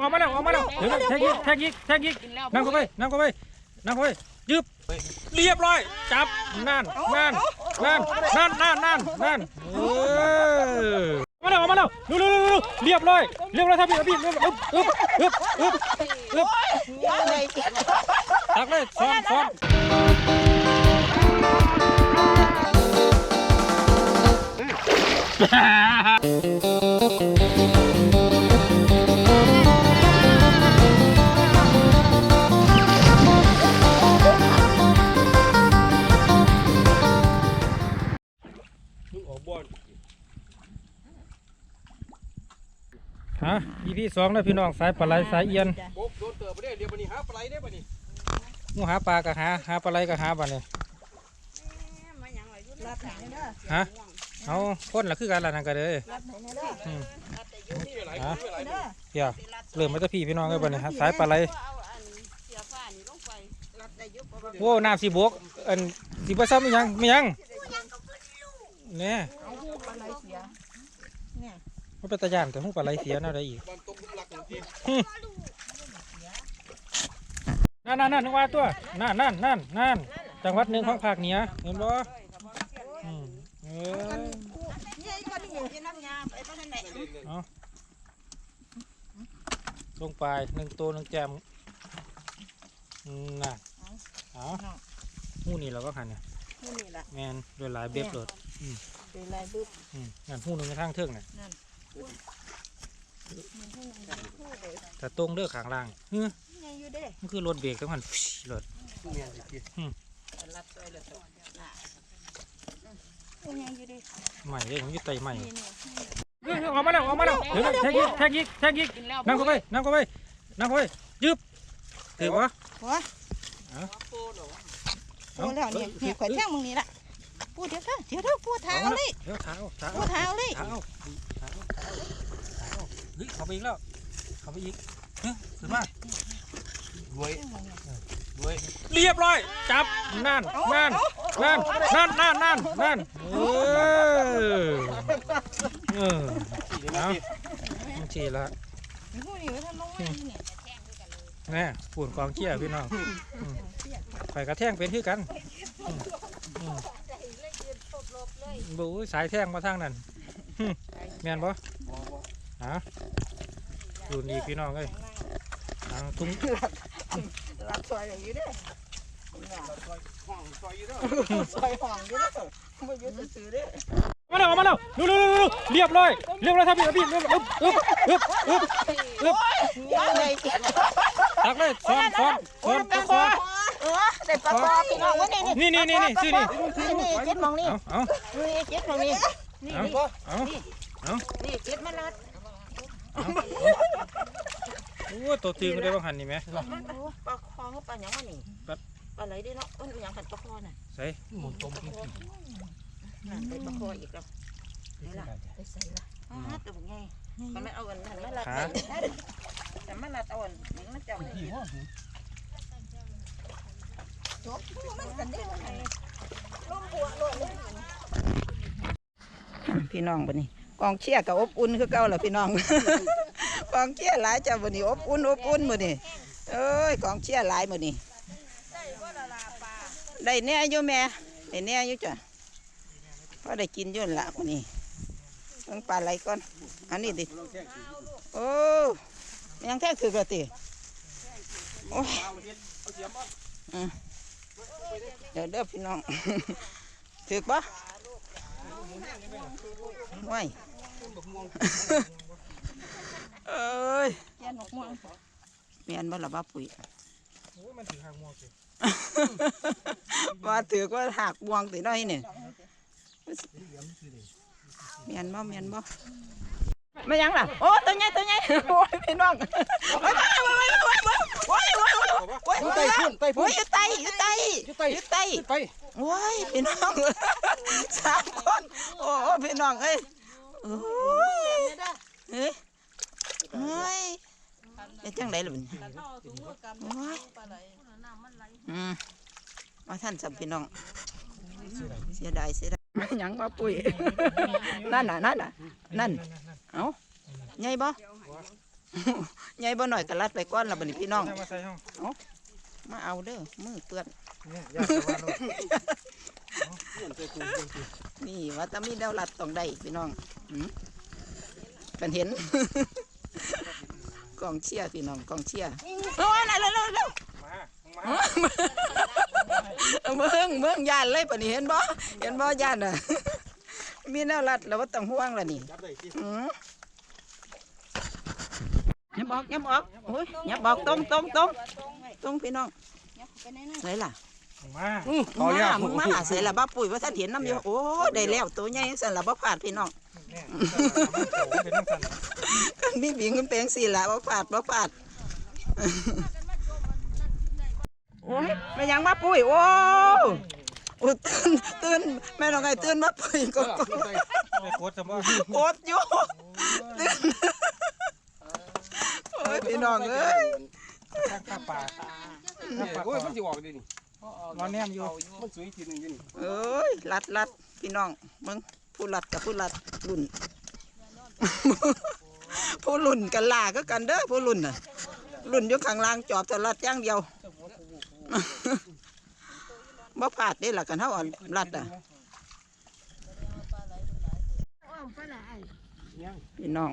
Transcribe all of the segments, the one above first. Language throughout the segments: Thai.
ออกมาแล้วออกมาแล้วเดี๋ยวแทงอีกแทงอีกแทงอีกนั่งเข้าไปนั่งเข้าไปนั่งเข้าไปยึบเรียบร้อย จับนั่นนั่นนั่นนั่นนั่นนั่นนั่นเออมาแล้วออกมาแล้วดูดูดูดูเรียบร้อยเรียบร้อยท่านพี่พี่เรียบร้อยอึ๊บอึ๊บอึ๊บอึ๊บอึ๊บตักเลยซ้อนซ้อนอะ EP สองนะพี่น้องสายปลาไหลสายเอียนโบกโดนเติบไปได้เดี๋ยววันนี้หาปลาไหลได้ป่ะนี่งูหาปลาก็หาหาปลาไหลก็หาบัดนี้ฮะเอาคนละคือกันละนั่นก็เลยอืมนี่ไหลฮะนี่ไหลเดี๋ยวเริ่มมาจะพี่พี่น้องกันบัดนี้ฮะสายปลาไหลโว้น้ำสีบกอันสีผสมอีหยังไม่ยังเนี่ย มันเป็นตะยานแต่หูปลาไหลเสียน่าได้อีกบอลตกลุมหลักหนึ่งทีนั่นนั่นนั่นนึกว่าตัวนั่นนั่นนั่นนั่นจังหวัดหนึ่งของภาคเหนือเห็นบ่อืมเออลงไปหนึ่งตัวหนึ่งแจมอืมน่ะเอาหูนี่เราก็ขันเนี่ยนี่ล่ะแมนด้วยหลายเบ็บโดดเป็นลายบึ้บอืมนั่นหูหนึ่งในทางเทิงน่ะ แต่ตรงเด้อขางล่างเฮ้ยไงอยู่เด้มันคือรถเบรกทั้งหันฟิรถเมียนสิทีรับซอยละซอยน่ะไงอยู่เด้ใหม่เลยมันอยึดไตใหม่นี่นี่เฮ้ยออกมาแล้วออกมาแล้วเดี๋ยวแทงอีกแทงอีกแทงอีกนั่งเข้าไปนั่งเข้าไปนั่งเข้าไปยึบถือวะโอ้แล้วเนี่ยเนี่ยข่อยแท่งมึงนี่ล่ะพูดเดี๋ยวเถอะเดี๋ยวเถอะพูดเท้าเลยเดี๋ยวเท้าเท้าพูดเท้าเลยเท้าเท้าเท้า เฮ้ยเข้าไปอีกแล้ว เข้าไปอีกเฮ้ยขึ้นมารวยรวยเรียบร้อย จับ นั่น นั่น นั่น นั่น นั่น นั่นนั่นเออเออเอามันฉี่ละพูดนี่ว่าท่านลงมานี่แม่ปูนกองเกี้ยพี่น้องอืมข่อยกระแทงเป็นคือกันอืมอืมบู๊สายแทงมาทางนั้นหึแม่นบ่ฮะ รุ่นนี้พี่น้องเอ้ยเอาทุ่งรับซอยอย่างนี้เด้อห้องซอยอยู่เด้อซอยห้องอยู่เด้อไม่ยืดซื้อเด้อมาแล้วมาแล้วดูดูดูเรียบร้อยเรียบร้อยท่านพี่พี่เรียบร้อยอึ๊บอึ๊บอึ๊บอึ๊บยังไงตักเลยซ้อนซ้อนซ้อนซ้อนเออได้ปลาคอพี่น้องว่านี่นี่นี่นี่นี่ชื่อนี่นี่เจ็ดมองนี่เอาเอานี่เจ็ดมองนี่นี่เอานี่เอานี่เจ็ดมาลัด โอ้ตัวตีกันได้บ้างหันนี่ไหมปลาคอเขาปลาหยังวะนี่ปลาไหลได้เนาะเอ้ยหยังขันปลาคอน่ะใส่หมุนตมที่นั่นได้ปลาคออีกแล้วนี่ล่ะไปใส่ละอ่าตัวไงมันไม่เอาอันนั้นมาลัดแต่มาลัดเอาอันนี้มันจะที่ห้องจบมันกันได้ไงลมบัวลมพี่น้องบันนี้กองเชียร์กับอบอุ่นคือเก่าแหละพี่น้องก องเชียร์หลายจ้าบันนี้อบอุ่นอบอุ่นมื้อนี้เอ้ยกองเชียร์หลายมื้อนี้ได้แน่อยู่แม่ได้แน่อยู่จ้ะพอได้กินอยุ่นละมื้อนี้เบิ่งปลาไหลก่อนอันนี้ดิโอ้ยังแท้ถือกระติโอ้เดี๋ยวเด้อพี่น้องถือปะไม่ เอ้ยเมียนบ่ละบ้าปุ๋ยโอ้ยมันถือหางม่วกสิว่าถือว่าหักบวงติน้อยเนี่ยเมียนบ่เมียนบ่ไม่ยังล่ะโอ้ตัวใหญ่ตัวใหญ่โอ้ยพี่น้องโอ้ยโอ้ยโอ้ยโอ้ยโอ้ยโอ้ยโอ้ยไต่พุ่นไต่โอ้พุ่ยนอยู่ไตอยู่ไตอยู่ไต่อยู่ไตไปโอ้ยพี่น้องสามคนโอ้พี่น้องเอ้ยโอ้ยเฮ้ย เฮ้ยเป็นจังไดล่ะบัดนี้โอ้ยอืมมาท่านสัมพี่น้อง เสียดายเสียดายไม่หยังว่าปุ้ยนั่นน่ะนั่นน่ะนั่นเอ้าใหญ่บ่ใหญ่บ่หน่อยก็ลัดไปก้อนและบัดนี้พี่น้องมาใส่ห้องมาเอาเด้อมือเปื้อนนี่ยากจะว่าโลดนี่ว่าแตามีแนวลัดต้องได้พี่น้องหืมเป็นเห็น กองเชียร์พี่น้องกองเชียร์โอ้ยนั่นเร็วเร็วเร็วมามาเมืองเมืองย่านเลยปะนี่เห็นบ่เห็นบ่ย่านอะ มีแนวลัดแล้วว่าต้องห่วงละนี่จับได้ที่หืมยับออกยับออกโอ้ยยับออกตรงตรงตรงตรงพี่น้องใส่ล่ะมามึงมามึงมาใส่ละบ้าปุ๋ยว่าถ้าเห็นน้ำอยู่โอ้ได้แล้วตัวใหญ่สั่นละบ่พลาดพี่น้อง เนี่ยมันเป็นน้ำกันกันมีบิงกันแปลงสี่ละบ่พลาดบ่พลาดโอ้ยไม่ยังมาปุ๋ยโอ้โอ้ตื่นตื่นแม่น้องไงตื่นมาปุ๋ยก็ก็ไม่โคตรจะว่าโกดอยู่ตื่นโอ้ยพี่น้องเอ้ยข้างข้าป่าโอ้ยมันสิออกดินี่รอแนมอยู่มันสวยทีนึงดินี่เอ้ยลัดลัดพี่น้องมึงผู้ลัดกับผู้ลัดรุ่น ผู้รุ่นกันลาก็กันเด้อผู้รุ่นน่ะรุ่นอยู่ข้างล่างจอบแต่ลัดอย่างเดียวบ่พลาดได้ล่ะกันเฮาอ่อนลัดอะพี่น้อง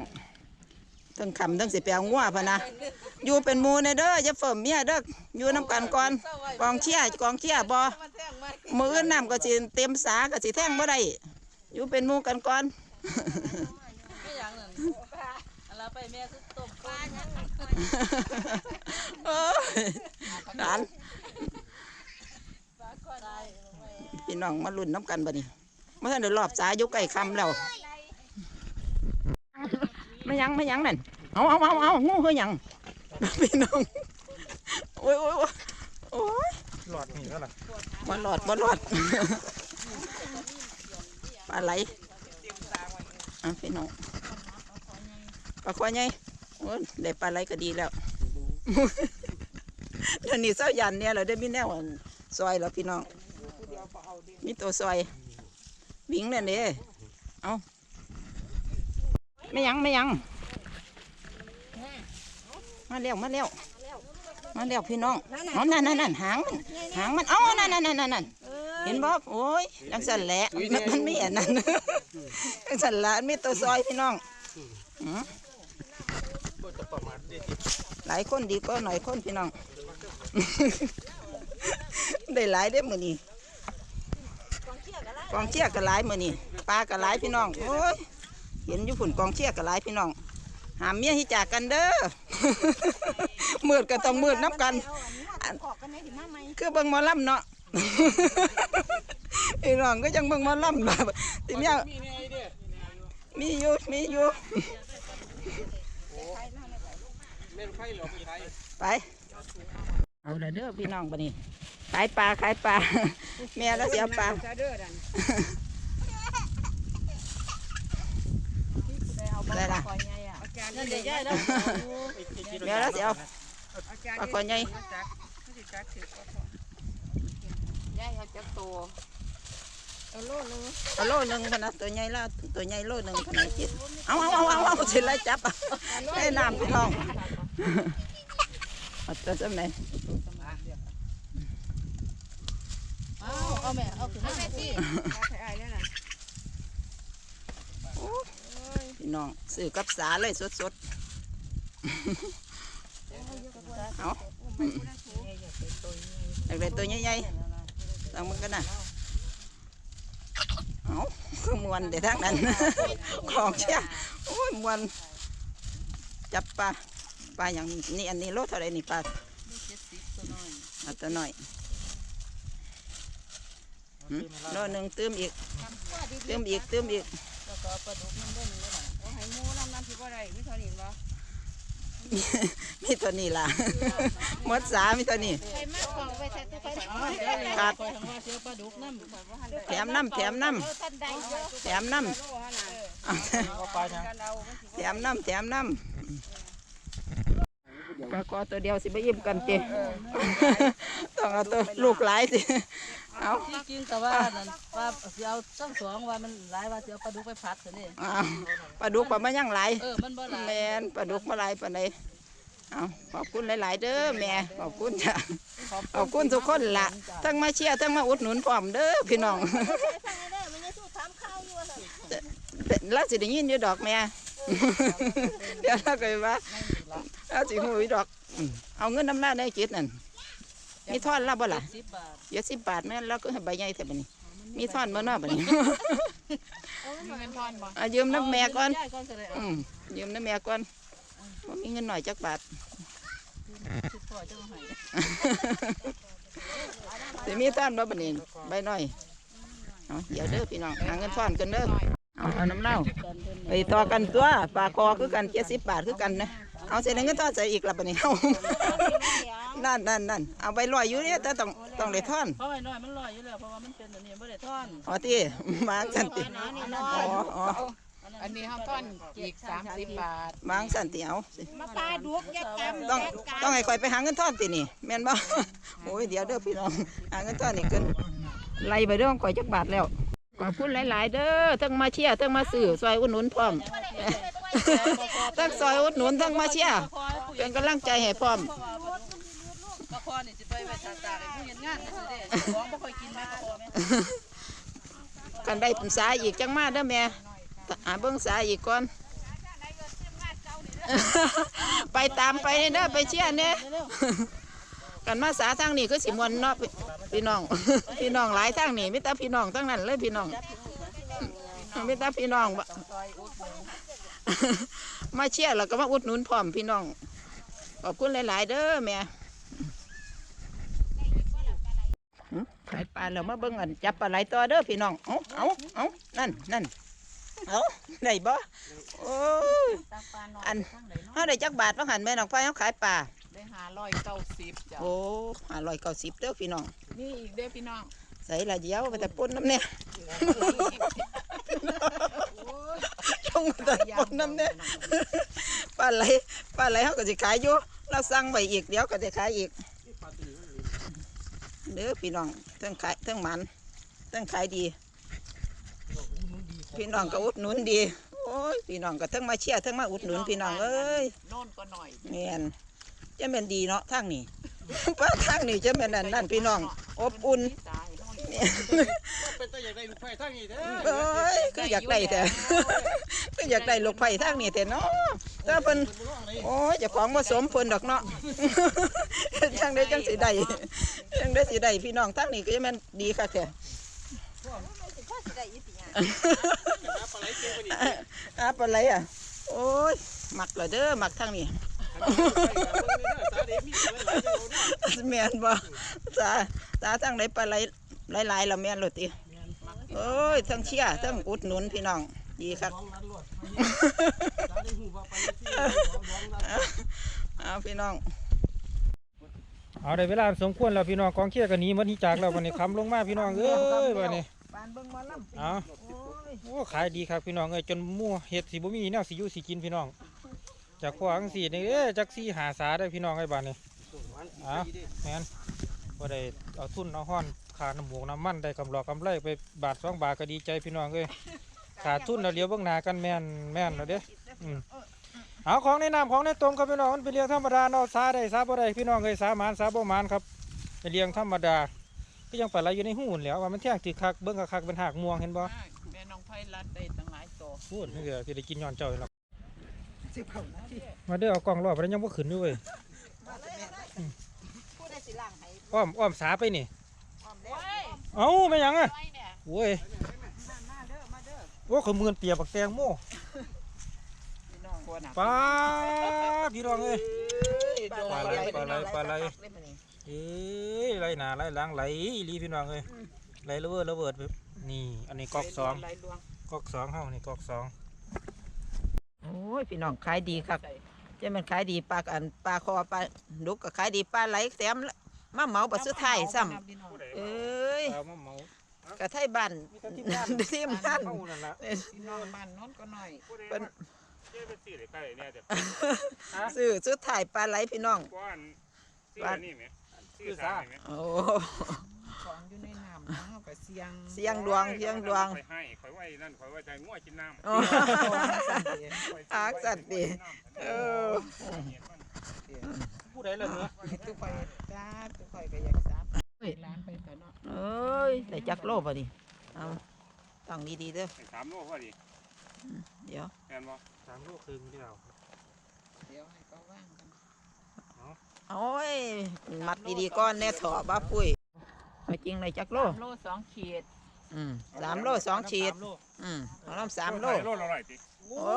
ทั้งคำทั้งสิไปเอางัวพะนะอยู่เป็นมูในเด้ออย่าเฟิ่มเมียเด้ออยู่น้ำกันก่อนกองเชียกองเชียบ่มืออื่นน้ำก็สิเต็มสาก็สิแท่งบ่ได้อยู่เป็นมูกันก่อนางนั้นอะไรไปแม่คือต้มปลายังเอ้ยหลานปลาก็ได้พี่น้องมาลุ้นน้ำกันบ่นี่เมื่อทันได้รอบสายอยู่ใกล้คำแล้วไม่ยังไม่ยังนั่นเอาเอาเอาเอางูเฮยหยังพี่น้องโอ้ยโอ้ยโอ้ยโอ้ยหลอดนี่แล้วล่ะบ่รอดบ่รอดปลาไหลอะพี่น้อง ปลาควายไงโอ้ได้ปลาไหลก็ดีแล้วเดี๋ยวนี้เศร้ายันเนี่ยเราได้มีแนวอันซอยแล้วพี่น้องมีตัวซอยวิ่งเนี่ยเด้เอาไม่ยังไม่ยัง มาเร็วมาเร็วมาเร็วพี่น้องเอานั่นนั่นนั่นหางมันหางมันเอานั่นนั่นนั่นนั่นเห็นบ่โอ้ยจังสันแหละมันมันมีอันนั้นจังสันละมีตัวซอยพี่น้อง หลายคนดีก็หน่อยคนพี่น้อง ได้หลายได้อมือนี้กองเชียร์ก็หลายมือนี้ปลาก็หลายพี่น้องโอ้ยเห็นอยู่ฝุ่นกองเชียร์ก็หลายพี่น้อง หามเมียที่จากกันเด้อมืดก็ต้องมืดนับกันคือเบิ่งมอล่ำเนาะพี่น้องก็ยังเบิ่งมอลำแบบทีเนี้ยมีแน่เด้อมีอยู่มีอยู่ ไข่เหรอไปไข่ไป เอาละเด้อพี่น้องบัดนี้ ขายปลาขายปลาแม่แล้วเสียปลาได้ละนั่นเดี๋ยวย่าแล้วแม่แล้วเสียปลาคอใหญ่ย่าเขาจะโตเอาโลหนึงพะนะตัวใหญ่แล้วตัวใหญ่โลหนึงพะนะจิตเอาเอาเอาเอาเอาสิไล่จับให้น้ำพี่น้อง เอาตัวจำไหนเอาเอาแม่เอาขึ้นมาสิพี่น้องซื้อกับสาเลยสดสดๆเอาอยากได้ตัวใหญ่ๆลองมันกันนะเอาคือมวนเดี๋ยวทางนั้น ของเชี่ยโอ้ยมวนจับปลา ปลาอย่างนี้อันนี้โลเท่าไหรนี่ปลาเอาตัวหน่อยหืมโลหนึ่งเติมอีกเติมอีกเติมอีกแล้วก็ปลาดุกมันด้วยหนึ่งด้วยหน่อยมีตัวนี้ล่ะหมดสามีตัวนี้ขาดคอยทางว่าเสียปลาดุกน้ำแถมน้ำแถมน้ำแถมน้ำเอาก็ปลายังแถมน้ำแถมน้ำไปลาคอตัวเดียวสิบ่ยิ้มกันติต้องเอาตัวลูกหลายสิเอาที่จริงแต่ว่านั่นว่าสิเอาทั้งสองว่ามันหลายว่าสิเอาปลาดุกไปผัดซะนี่อ้าวปลาดุกปลามายังหลายเออมันบ่หลายแม่นปลาดุกมาหลายปานใดเอาขอบคุณหลาย ๆ เด้อแม่ขอบคุณจ้ะขอบคุณทุกคนละทั้งมาเชียร์ทั้งมาอุดหนุนพร้อมเด้อพี่น้องแต่เราสิได้ยินอยู่ดอกแม่เดี๋ยวเราก็ว่า เราสิหูอยู่ดอกอืมเอาเงินน้ำหน้าได้จิตนั่นมีทอนรับบ่ล่ะสิบบาทเจ็ดสิบบาทแม่นแล้วก็ให้ใบใหญ่แท้บัดนี้ มีทอนบ่เนาะบัดนี้เอายืมน้ำแม่ก่อนได้ก่อนก็ได้อืมยืมน้ำแม่ก่อนบ่มีเงินหน่อยจักบาทสิพ่อจะมาให้สิมีทอนบ่บัดนี้ใบน้อยเอาเดี๋ยวเด้อพี่น้องหาเงินทอนกันเด้อเอาเอาน้ำเน่ากันเพิ่นไปต่อกันตัวปลาคอคือกันเจ็ดสิบบาทคือกันนะ เอาเสร็จแล้วเงินทอนใส่อีกละบัดนี้เอานั่นนั่นนั่นเอาไปลอยอยู่เนี่ยแต่ต้องต้องได้ทอนเพราะไอ้น้อยมันลอยอยู่แล้วเพราะว่ามันเป็นอันนี้บ่ได้ท่อนอ๋อที่มาสันติอ๋ออ๋ออันนี้ห้าต้นอีกสามสิบบาทบางสันติเอาสิมาปลาดุกยักษ์ต้องต้องให้คอยไปหาเงินทอนตินี่แม่นบ่โอ้ยเดี๋ยวเด้อพี่น้องหาเงินทอนนี่เกินไล่ไปเรื่องก่อยจักบาทแล้วขอบคุณหลาย ๆ เด้อทั้งมาเชียร์ทั้งมาซื้อซอยอุดหนุนพร้อม ทั้งซอยอุดหนุนทั้งมาเชียร์เป็นกำลังใจให้พร้อมกระพอนี่สิไปไว้ตากตากให้ผู้เฮ็ดงานซื่อๆเด้ของบ่ค่อยกินแม่กระพอแม่กันได้ปรึกษาอีกจังมาเด้อแม่หาเบิ่งสาอีกก่อนไปตามไปเด้อไปเชียร์เนี่ยกันมาสาทางนี้คือสิมวนเนาะพี่พี่น้อง พี่น้องหลายทางนี่มิตรพี่น้องทั้งนั้นเลยพี่น้องมิตรพี่น้องบ่ มาเชียร์แล้วก็มาอุดหนุนพร้อมพี่น้อง ขอบคุณหลาย ๆ เด้อแม่หึขายปลาแล้วมาเบิ่งอันจับปลาไหลต่อเด้อพี่น้อง เอาเอาเอานั่นนั่นเอาได้บ่โอ้ยอันเฮาได้จักบาทว่าหันแม่น้องไฟเฮาขายปลาได้หาร้อยเก้าสิบจ้ะโอ้ห้าร้อยเก้าสิบเด้อพี่น้อง นี่อีกเด้อพี่น้อง ใส่ละเดียวไปแต่ปนน้ำเนี่ยชงแต่ปนน้ำเนี่ยปลาไหลปลาไหลเขาก็สิขายอยู่เราสั่งไว้อีกเดี๋ยวก็จะขายอีกเด้อพี่น้องเทั้งขายเทั้งหมันเทั้งขายดี พี่น้องก็อุดหนุนดีโอ้ยพี่น้องก็เทั้งมาเชียร์เทั้งมาอุดหนุนพี่น้องเอ้ยโน่นก็หน่อยแม่นจะเป็นดีเนาะทางนี้ป้าทางนี้จะเป็นนั่นนั่นพี่น้องอบอุ่นตายโน่น เป็นตัวอย่างได้ลูกไฟทั้งนี้เด้อเอ้ยคือยากได้แต่คือยากได้ลูกไผ่ทางนี้แต่เนาะถ้าเพิ่นโอ้ยเจ้าของบ่สมเพิ่นดอกเนาะจังได้จังสิได้จังได้สิได้พี่น้องทางนี้ก็จะแม่นดีค่ะแท้ปลาไหลอะ โอ้ยหมักเหรอเด้อหมักทางนี้แม่นบ่ตาตาทางไหนปลาไหล หลายๆแล้วแม่นโลดติโอ้ยทั้งเชียร์ทั้งอุดหนุนพี่น้องดีครับเอาพี่น้องเอาได้เวลาสมควรแล้วพี่น้องกองเชียร์กันนี้มันที่จากแล้ววันนี้คำลงมาพี่น้องเอ้ยวันนี้านเบิ่งมาลำเอาโอ้ขายดีครับพี่น้องเอ้ยจนมู่วเห็ดสิบ่มีแนวสิอยู่สิกินพี่น้องจากขวางสีนี่เอ้จากสีหาสาได้พี่น้องไอ้บ้านนี่อ้าแมน บ่ได้เอาทุนเอาห้อนขาน้ำหมูกน้ำมันได้กำรอกำไรไปบาทสองบาทก็ดีใจพี่น้องเอ้ยขาดทุนแล้วเลี้ยวเบื้องหน้ากันแม่นแม่นแล้วเด้อืมเอาของในน้ำของในตรงครับพี่น้องมันเป็นเรื่องธรรมดาเนาะสาได้สาบ่ได้พี่น้องเอ้ยสาหมานสาบ่หมานครับเป็นเรื่องธรรมดาก็ยังปลาไหลอยู่ในหูนแหล้วว่ามันแท่งถือคักเบิ่งคักๆเป็นหากม่วงเห็นบ่แม่น้องไผ่รัดได้ตั้งหลายตัวพูดนี่เดี๋ยวจะได้กินย้อนเจ้าอยู่หรอกมาเด้อเอากล้องรอบไปแล้วยังบ่ขึ้นด้วยอืม อ้อมอ้อมสาไปนี่เอ้าไม่หยังอะโว้ยโอ้ขมือนเปียกบักแตงโมพี่น้องคนน่ะป้าดพี่น้องเอ้ยปลาไหลปลาไหลปลาไหลเอ้ยไหลหนาไหลหลังไหลอีหลีพี่น้องเอ้ยไหลระเบิดระเบิดไปนี่อันนี้กอกสองไหลลวงกอกสองเฮานี่กอกสองโอ้ยพี่น้องขายดีครับจะมันขายดีปลาอันปลาคอปลาดุกก็ขายดีปลาไหลแถม มาเหมาบัดสุดท้ายซ้ำพี่น้องเอ้ยเอามาเหมากระไทยบ้านทีมงานเฮานั่นล่ะพี่น้องบ้านโน่นก็หน่อยเป็นจ๊เป็นสี่เลยใกล้เนี่ยแต่ซื้อสุดถ่ายปลาไหลพี่น้องก้อนสี่อันนี่ไหมสี่สามไหมโอ้ของอยู่ในน้ำนะเอาก็เสียงเสียงดวงเสียงดวงคอยให้คอยไว้นั่นคอยไว้ใจง่วกินน้ำโอ้อากสัตว์ดิเออ ผู้ใดเลยเนื้อทุกคนจ้าทุกคนก็อยากซับร้านไปแต่เนาะเอ้ยได้จักโลป่ะนี่เอาต้องดีๆเด้อสามโลพอดีเดี๋ยวแม่นบ่สามลูกคือเดียวเดี๋ยวให้เขาว่างกันโอ้ยมัดดีๆก้อนแน่ถอบ้าปุ้ยเอาจริงเลยจักโลโลสองขีดอืมสามโลสองขีดอืมเอาน้ำสามโลโลละร้อยติโอ้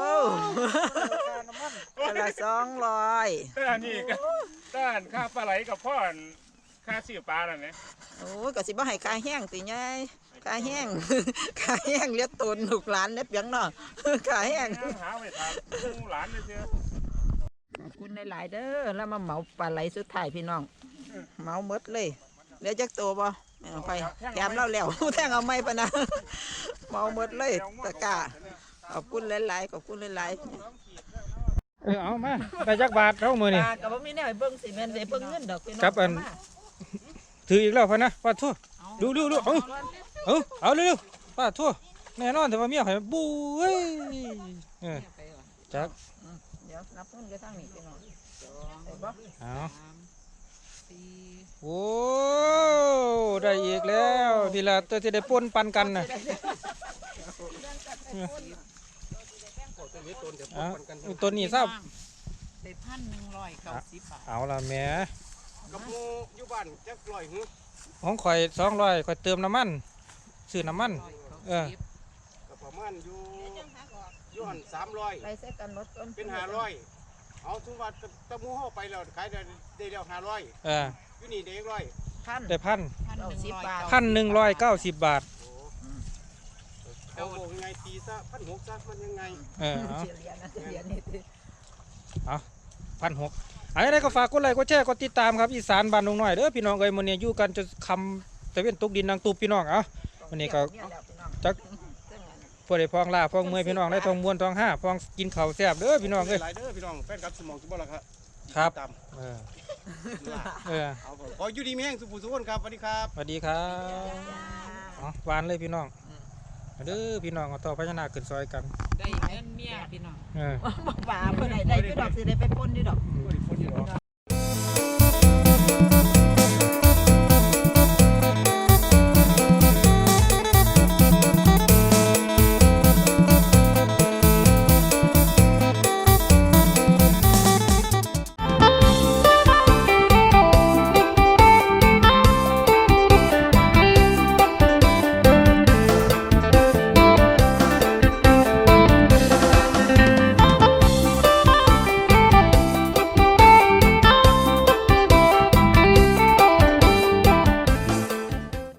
คนละสองร้อยแต่อันนี้ก็ต้านค่าปลาไหลกับพ่อนค่าซื้อปลานั่นแหละโอ้ยก็สิบ่ให้กาแห้งติไงกาแห้งกาแห้งเลี้ยงตนลูกหลานเนี่ยเปียงเนาะกาแห้งหาไว้ทางลูกหลานเด้อขอบคุณหลายๆเด้อแล้วมาเหมาปลาไหลสุดท้ายพี่น้องเหมาหมดเลยเหลือจักตัวบ่ไม่เอาไปแถมเราแล้วแทงเอาไม่ปะนะเหมาหมดเลยตะกร้าขอบคุณหลายๆขอบคุณหลายๆเออเอามาได้จักบาทเท่ามือนี่ตากับบ่มีแนวให้เบิ่งสิแม่นได้เบิ่งเงินดอกพี่น้องครับอันถืออีกแล้วพะนะป้าทั่วดูดูดูเอาเอาเอาเร็วๆป้าทั่วแน่นอนแต่ว่าเมียข่อยบู้เว้ยเออจักเดี๋ยวนับเงินกันทางนี้พี่น้องสองได้บ่เอาสามสี่โอ้ได้อีกแล้วทีละตัวที่ได้ปนปันกันน่ะเอาตัวนี้ทราบได้พันหนึ่งร้อยเก้าสิบบาทเอาละแหม่กับหมูอยู่บ้านจักร้อยหืของข่อยสองร้อยข่อยเติมน้ำมันซื้อน้ำมัน ร้อยเก้าเออ สิบก็ประมาณอยู่อยู่หันสามร้อยไปใส่กันหมดก่อนเป็นห้าร้อยเอาถึงว่าตะมูเฮาไปแล้วขายได้ได้แล้วห้าร้อยเอออยู่นี่ได้ร้อยพัน ได้พันพันหนึ่งร้อยพันหนึ่งร้อยเก้าสิบบาท เอาโงไงตีซะพันหกซะมันยังไงเออเอาเสียเหรียญนะเสียเหรียญนี่ติพันหกอะไรก็ฝากกดไลค์กดแชร์กดติดตามครับอีสานบ้านดงน้อยเด้อพี่น้องเอ้ยมื้อนี้อยู่กันจนคำตะเวนตกดินนางตูบพี่น้องเอ้าวันนี้ก็เนี่ยแล้วพี่น้องจักเรื่องนั้นพวกได้พองลาพองเมื่อยพี่น้องได้ทองมวนทองห้าพองกินข้าวแซ่บเด้อพี่น้องเอ้ยหลายเด้อพี่น้องแฟนครับสมองสุบละครับครับตามเออเออเอาผมขออยู่ดีมีแห้งสุภูสุขคนครับสวัสดีครับสวัสดีครับอ๋อหวานเลยพี่น้องมา เด้อพี่น้องเอาต่อพญานาคขึ้นซอยกันได้เงินเมียพี่น้องเออบ่ว่าบ่ได้ได้คือดอกสิได้ไปปนอยู่ดอกอืม